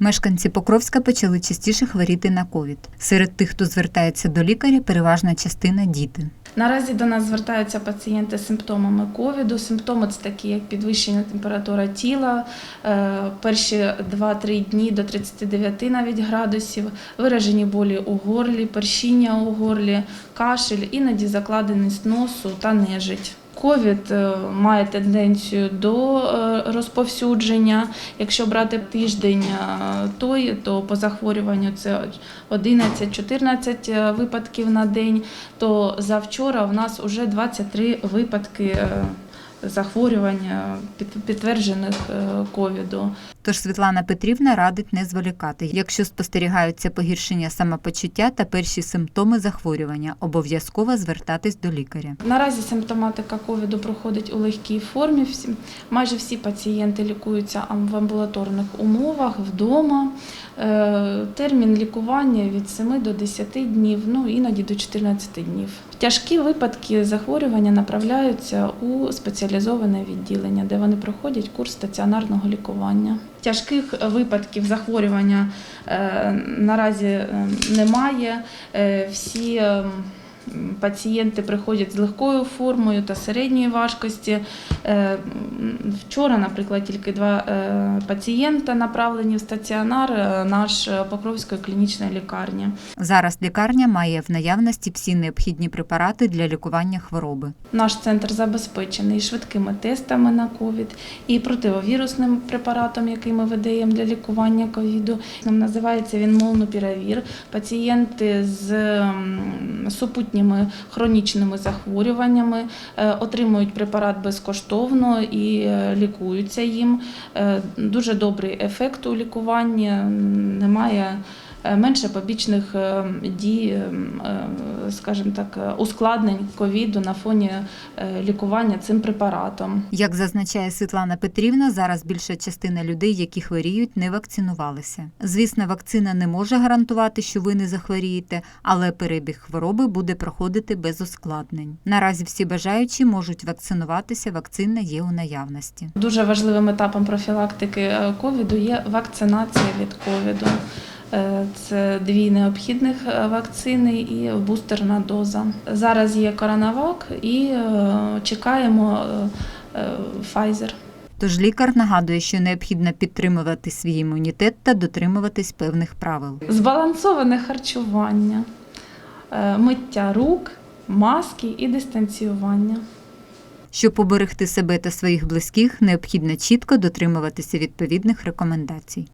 Мешканці Покровська почали частіше хворіти на ковід. Серед тих, хто звертається до лікаря, переважна частина діти. Наразі до нас звертаються пацієнти з симптомами ковіду. Симптоми це такі, як підвищена температура тіла, е, перші 2-3 дні до 39 навіть градусів, виражені болі у горлі, першіння у горлі, кашель, іноді закладеність носу та нежить. Ковід е, має тенденцію до е, розповсюдження. Якщо брати тиждень е, той, то по захворюванню це 11-14 е, випадків на день, то завчора в нас вже 23 випадки захворювання під- підтверджених е, ковіду. Тож Світлана Петрівна радить не зволікати. Якщо спостерігаються погіршення самопочуття та перші симптоми захворювання, обов'язково звертатись до лікаря. Наразі симптоматика ковіду проходить у легкій формі. Майже всі пацієнти лікуються в амбулаторних умовах вдома. Е, Термін лікування від 7 до 10 днів, ну іноді до 14 днів. Тяжкі випадки захворювання направляються у спеціалізоване відділення, де вони проходять курс стаціонарного лікування. Тяжких випадків захворювання е, наразі е, немає. Е, Всі е, м, пацієнти приходять з легкою формою та середньої важкості. Е, Вчора, наприклад, тільки два е, пацієнта направлені в стаціонар е, наш Покровської клінічної лікарні. Зараз лікарня має в наявності всі необхідні препарати для лікування хвороби. Наш центр забезпечений швидкими тестами на ковід і противовірусним препаратом, який ми видаємо для лікування ковіду. Називається він молнупіравір. Пацієнти з м, супутніми хронічними захворюваннями е, отримують препарат безкоштовно і е, лікуються їм. Е, Дуже добрий ефект у лікуванні, немає. Е, Менше побічних е, дій, е, скажімо так, ускладнень ковіду на фоні лікування цим препаратом. Як зазначає Світлана Петрівна, зараз більша частина людей, які хворіють, не вакцинувалися. Звісно, вакцина не може гарантувати, що ви не захворієте, але перебіг хвороби буде проходити без ускладнень. Наразі всі бажаючі можуть вакцинуватися. Вакцина є у наявності. Дуже важливим етапом профілактики ковіду є вакцинація від ковіду. Е, Це дві необхідних е, вакцини і бустерна доза. Зараз є коронавак і е, чекаємо Pfizer. Тож лікар нагадує, що необхідно підтримувати свій імунітет та дотримуватись певних правил. Збалансоване харчування, миття рук, маски і дистанціювання. Щоб поберегти себе та своїх близьких, необхідно чітко дотримуватися відповідних рекомендацій.